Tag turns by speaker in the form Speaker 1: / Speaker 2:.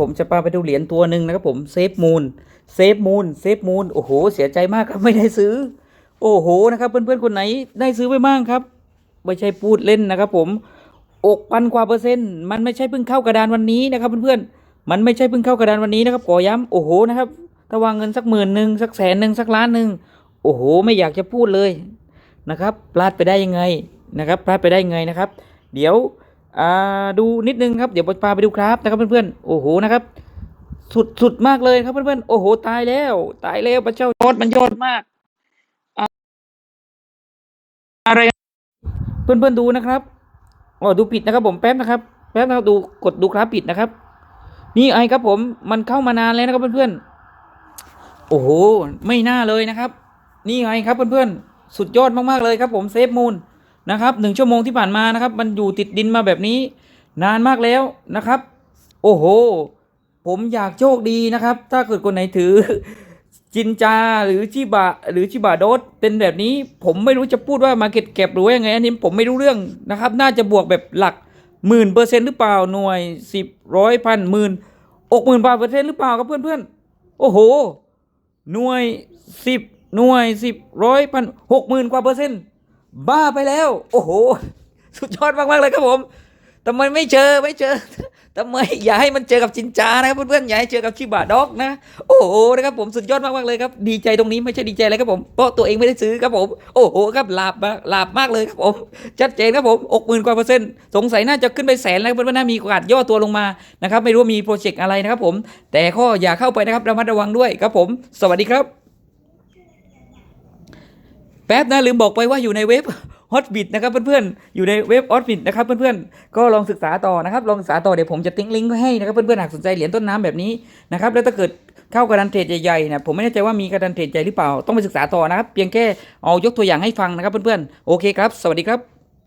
Speaker 1: ผมจะพาไปดูเหรียญตัวหนึ่งนะครับผมเซฟมูลเซฟมูลเซฟมูลโอ้โห เสียใจมากครับไม่ได้ซื้อ โอ้โหนะครับเพื่อนๆคนไหนได้ซื้อไปบ้างครับ ไม่ใช่พูดเล่นนะครับผมอกพันกว่าเปอร์เซ็นต์มันไม่ใช่เพิ่งเข้ากระดานวันนี้นะครับเพื่อนๆมันไม่ใช่เพิ่งเข้ากระดานวันนี้นะครับขอย้ำโอ้โหนะครับถ้าวางเงินสักหมื่นหนึ่งสักแสนหนึ่งสักล้านหนึ่งโอ้โห ไม่อยากจะพูดเลยนะครับพลาดไปได้ยังไงนะครับพลาดไปได้ยังไงนะครับ เดี๋ยว ดูนิดนึงครับเดี๋ยวพาไปดูครับนะครับเพื่อนๆโอ้โหนะครับ สุดสุดมากเลยครับเพื่อนๆโอ้โห ตายแล้ว ตายแล้วพระเจ้ายอดมันยอดมากอะอะไรเพื่อนๆดูนะครับอ๋อดูผิดนะครับ ผมแป๊บนะครับ แป๊บนะครับดูกดดูกราฟผิดนะครับ นี่ไอครับผมมันเข้ามานานแล้วนะครับเพื่อนๆโอ้โหไม่น่าเลยนะครับ นี่ไงครับเพื่อนๆสุดยอดมากๆเลยครับผมเซฟมูล นะครับหนึ่งชั่วโมงที่ผ่านมานะครับ มันอยู่ติดดินมาแบบนี้ นานมากแล้วนะครับ โอ้โห ผมอยากโชคดีนะครับ ถ้าเกิดคนไหนถือจินจาหรือชิบะหรือชิบะโดสเป็นแบบนี้ ผมไม่รู้จะพูดว่ามาเก็ตเก็บหรือว่ายังไงอันนี้ผมไม่รู้เรื่องนะครับ น่าจะบวกแบบหลักหมื่นเปอร์เซ็นต์หรือเปล่าหน่วยสิบร้อยพันหมื่นอกหมื่นบาทเปอร์เซ็นต์หรือเปล่าครับเพื่อนเพื่อนๆโอ้โห หน่วยสิบหน่วยสิบร้อยพันหกหมื่นกว่าเปอร์เซ็นต์ บ้าไปแล้ว โอ้โห สุดยอดมากๆเลยครับผมทำไมไม่เจอไม่เจอทำไมอย่าให้มันเจอกับจินจานะครับเพื่อนๆอย่าให้เจอกับชิบะด็อกนะ โอ้โหนะครับผมสุดยอดมากๆเลยครับ ดีใจตรงนี้ไม่ใช่ดีใจอะไรครับผมเพราะตัวเองไม่ได้ซื้อครับผม โอ้โหครับหลาบมากหลาบมากเลยครับผมชัดเจนครับผมอกหมื่นกว่าเปอร์เซ็นต์สงสัยน่าจะขึ้นไปแสนแล้วเพื่อนๆน่ามีโอกาสย่อตัวลงมานะครับไม่รู้ว่ามีโปรเจกต์อะไรนะครับผมแต่ข้ออย่าเข้าไปนะครับระมัดระวังด้วยครับผม สวัสดีครับ แป๊บนะลืมบอกไปว่าอยู่ในเว็บฮอตบิดนะครับเพื่อนๆ อยู่ในเว็บฮอตบิดนะครับเพื่อนๆ ก็ลองศึกษาต่อนะครับ ลองศึกษาต่อเดี๋ยวผมจะติ้งลิงก์ให้นะครับเพื่อนๆ หากสนใจเหรียญต้นน้ำแบบนี้นะครับแล้วถ้าเกิดเข้ากระดานเทรดใหญ่ๆนะผมไม่แน่ใจว่ามีกระดานเทรดใหญ่หรือเปล่า ต้องไปศึกษาต่อนะครับ เพียงแค่เอายกตัวอย่างให้ฟังนะครับเพื่อนๆ โอเคครับ สวัสดีครับ